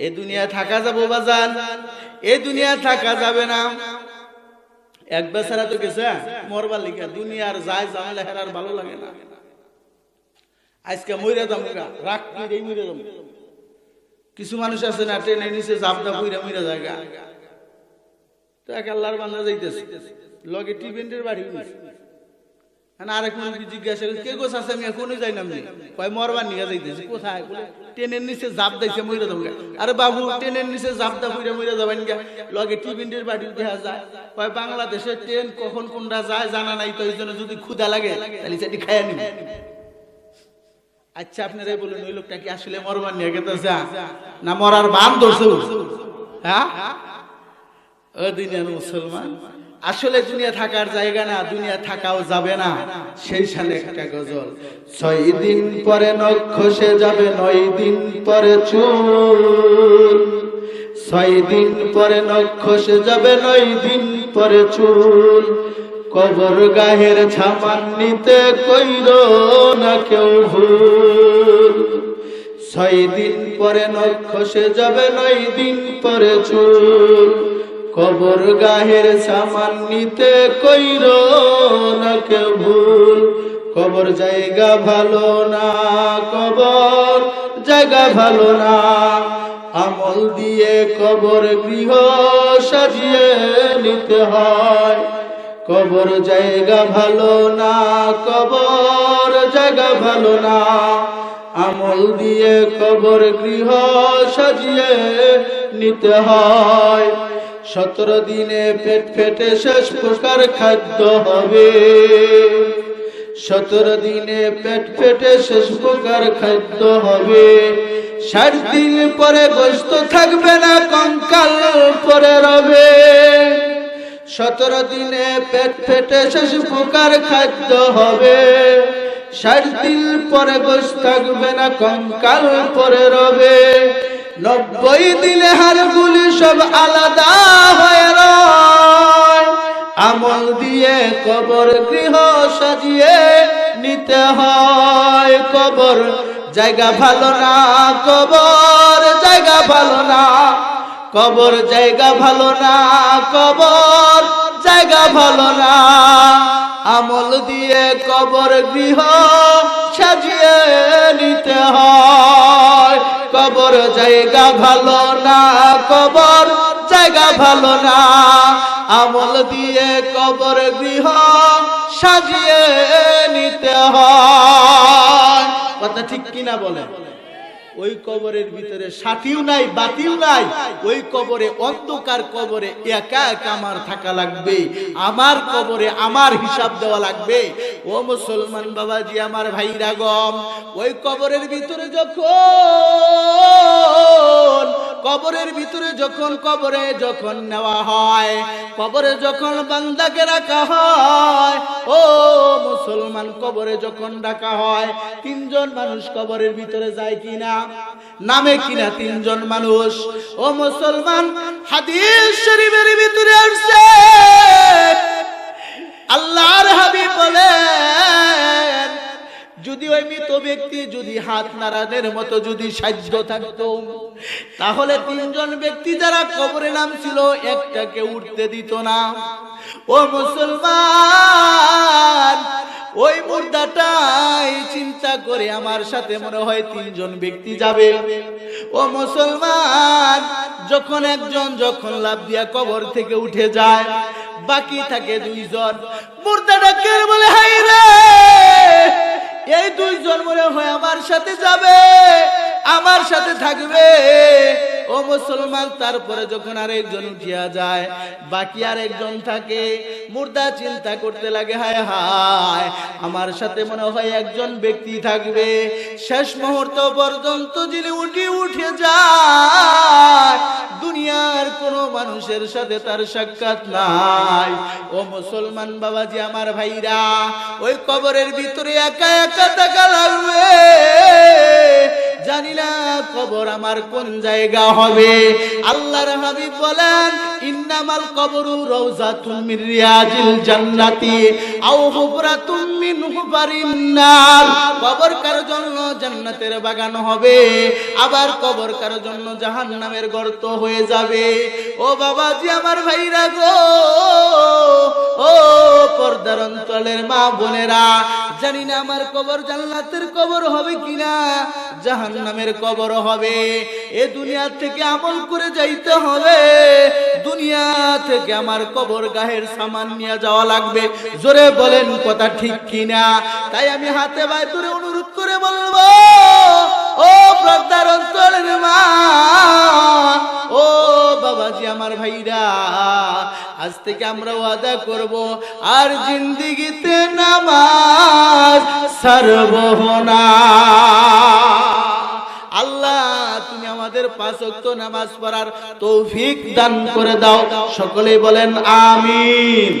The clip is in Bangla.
এ দুনিয়া থাকা যাব বাজান এ দুনিয়া থাকা যাবে না। এক বেচারা তো গেছে মরবার লিখা দুনিয়ার যায় জানলে হেরার ভালো লাগে না। আজকে মইরা দামুকা রাগ করে মইরা দাম কিছু মানুষ আছে না ট্রেনে নিচে জাপদা পুইরা মইরা জায়গা তো এক আল্লাহর বান্দা যাইতেছে। লগে টিভেন্টের বাড়ি আর এখনও যাই কয় কোথায়? নিচে জাপ যায়। বাংলাদেশে ট্রেন কখন কোনটা যায় জানা নাই তো যদি ক্ষুদা লাগে তাহলে সেটি আচ্ছা আপনারাই বলুন, ওই লোকটা কি আসলে মরবার নিয়ে না মরার বান ধরছে? হ্যাঁ? ও মুসলমান। আসলে দুনিয়া থাকার জায়গা না, দুনিয়া থাকাও যাবে না। সেই সালে একটা গজল। ছয় দিন পরে নখ খসে যাবে, নয় দিন পরে চুল। ছয় দিন পরে নখ খসে যাবে, নয় দিন পরে চুল। কবর গাহের ছামান নিতে কইর না কেউ ভুল। ছয় দিন পরে নখ খসে যাবে, নয় দিন পরে চুল। কবর গাহের সামান নিতে কইর না কেউ ভুল। কবর জায়গা ভালো না, কবর জায়গা ভালো না। আমল দিয়ে কবর গৃহ সাজিয়ে নিতে হয়। কবর জায়গা ভালো না, কবর জায়গা ভালো না। আমল দিয়ে কবর গৃহ সাজিয়ে নিতে হয়। সতেরো দিনে পেট ফেটে শেষ প্রকার খাদ্য হবে। সতেরো দিনে পেট ফেটে শেষ প্রকার খাদ্য হবে। ষাট দিন পরে গোস্ত থাকবে না, কঙ্কাল পরে রবে। সতেরো দিনে পেট ফেটে শেষ প্রকার খাদ্য হবে। ষাট দিন পরে গোস থাকবে না, কঙ্কাল পরে রবে। নব্বই দিনে হাড়গুলি সব আলাদা হয়ে রয়। আমল দিয়ে কবর গৃহ সাজিয়ে নিতে হয়। কবর জায়গা ভালো না, কবর জায়গা ভালো না। কবর জায়গা ভালো না, কবর জায়গা ভালো না। আমল দিয়ে কবর গৃহ সাজিয়ে নিতে হয়। জায়গা ভালো না, কবর জায়গা ভালো না। আমল দিয়ে কবর গৃহ সাজিয়ে নিতে হয়। কথা ঠিক কিনা বলে? ওই কবরের ভিতরে সাথীও নাই, বাতিও নাই। ওই কবরে অন্ধকার কবরে একা একা আমার থাকা লাগবে। আমার কবরে আমার হিসাব দেওয়া লাগবে। ও মুসলমান বাবাজি, আমার ভাইরা গম ওই কবরের ভিতরে যখন কবরের ভিতরে যখন কবরে যখন নেওয়া হয়, কবরে যখন বান্দাকে রাখা হয়, ও মুসলমান কবরে যখন ডাকা হয়, তিনজন মানুষ কবরের ভিতরে যায় কিনা? নামে কিনা তিনজন মানুষ? ও মুসলমান, হাদিস শরীফের ভিতরে আসছে। আল্লাহর হাবিব বলেন, যদি ওই মৃত ব্যক্তি যদি হাত নাড়াদের মতো যদি সাহায্য থাকতো, তাহলে তিনজন ব্যক্তি যারা কবরে নাম ছিল একটাকে উঠতে দিত না। ও মুসলমান, ওই মুর্দাটাই চিন্তা করে আমার সাথে মনে হয় তিনজন ব্যক্তি যাবে। ও মুসলমান, যখন একজন যখন লাভ দিয়া কবর থেকে উঠে যায় বাকি থাকে দুইজন। মুর্দাটাকে বলে, হাই রে, এই দুইজন মনে হয় আমার সাথে যাবে, আমার সাথে থাকবে। ও মুসলমান, তারপরে যখন আরেকজন উঠিয়া যায়, বাকি আরেকজন থাকে, মুর্দা চিন্তা করতে লাগে, হায় হায়, আমার সাথে মনে হয় একজন ব্যক্তি থাকবে। শেষ মুহূর্ত পর্যন্ত যিনি উঠি উঠে যায়, দুনিয়ার কোনো মানুষের সাথে তার সাক্ষাৎ নাই। ও মুসলমান বাবাজি, আমার ভাইরা, ওই কবরের ভিতরে একা একা থাকা লাগবে। জানি কবর আমার কোন জায়গা হবে। আল্লাহর হাবিব বলেন, ইন্নামাল কবরু রওজাতুম মিন জান্নাতি, আও হুফরাতুম মিন হুফারিন নার। কবর কার জন্য জান্নাতের বাগান হবে? আবার কবর কার জন্য জাহান্নামের গর্ত হয়ে যাবে? ও বাবাজি, আমার ভাইরা গো, ও পর্দার অঞ্চলের মা বোনেরা, জানি না আমার কবর জান্নাতের কবর হবে কিনা, জাহান্নামের কবর হবে। এ দুনিয়া থেকে আমল করে যাইতে হবে। দুনিয়া থেকে আমার কবর গাহের সামান নিয়ে যাওয়া লাগবে। জোরে বলেন কথা ঠিক কিনা? তাই আমি হাতে বাই ধরে অনুরোধ করে বলব, ও পর্দার অঞ্চলের থেকে আমরা ওয়াদা করব, আর জিন্দিগিতে নামাজ সারবহ না। আল্লাহ আমাদের নামাজ পড়ার তৌফিক দান করে দাও। সকলেই বলেন, আমিন।